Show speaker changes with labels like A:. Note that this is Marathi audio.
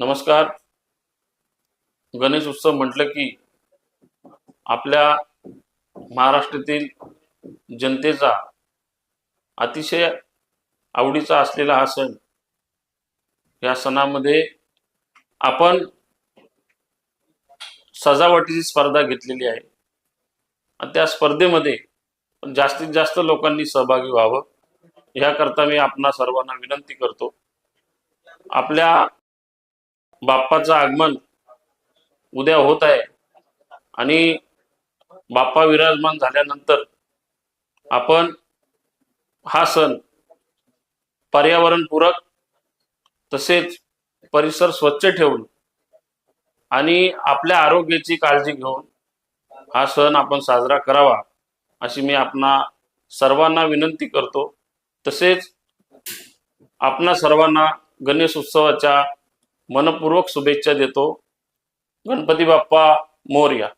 A: नमस्कार. गणेश उत्सव म्हटलं की आपल्या महाराष्ट्रातील जनतेचा अतिशय आवडीचा असलेला हा सण या सणामध्ये आपण सजावटीची स्पर्धा घेतलेली आहे. आणि त्या स्पर्धेमध्ये जास्तीत जास्त लोकांनी सहभागी व्हावं. याकरता मी आपणा सर्वांना विनंती करतो. आपल्या बाप्पाचं आगमन उद्या होत आहे. आणि बाप्पा विराजमान झाल्यानंतर आपण हा सण पर्यावरणपूरक तसेच परिसर स्वच्छ ठेवून आणि आपल्या आरोग्याची काळजी घेऊन हा सण आपण साजरा करावा अशी मी आपणा सर्वांना विनंती करतो. तसेच आपणा सर्वांना गणेश उत्सवाच्या मनपूर्वक शुभेच्छा देतो. गणपती बाप्पा मोर्या.